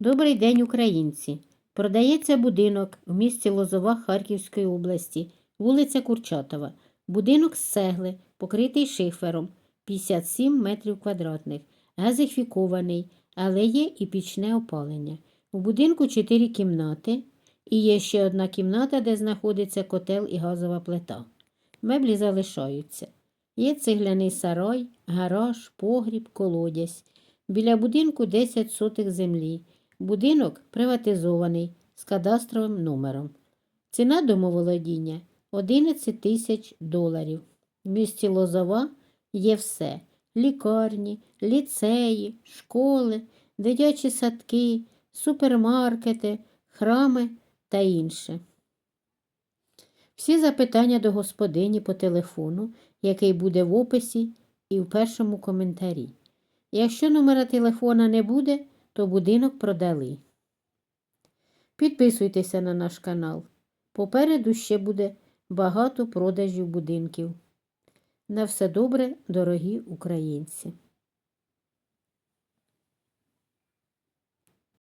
Добрий день, українці! Продається будинок в місті Лозова Харківської області, вулиця Курчатова. Будинок з цегли, покритий шифером, 57 метрів квадратних, газифікований, але є і пічне опалення. У будинку 4 кімнати і є ще одна кімната, де знаходиться котел і газова плита. Меблі залишаються. Є цегляний сарай, гараж, погріб, колодязь. Біля будинку 10 сотих землі. Будинок приватизований з кадастровим номером. Ціна домоволодіння 11 тисяч доларів. В місті Лозова є все: лікарні, ліцеї, школи, дитячі садки, супермаркети, храми та інше. Всі запитання до господині по телефону, який буде в описі і в першому коментарі. Якщо номера телефона не буде, то будинок продали. Підписуйтеся на наш канал. Попереду ще буде багато продажів будинків. На все добре, дорогі українці!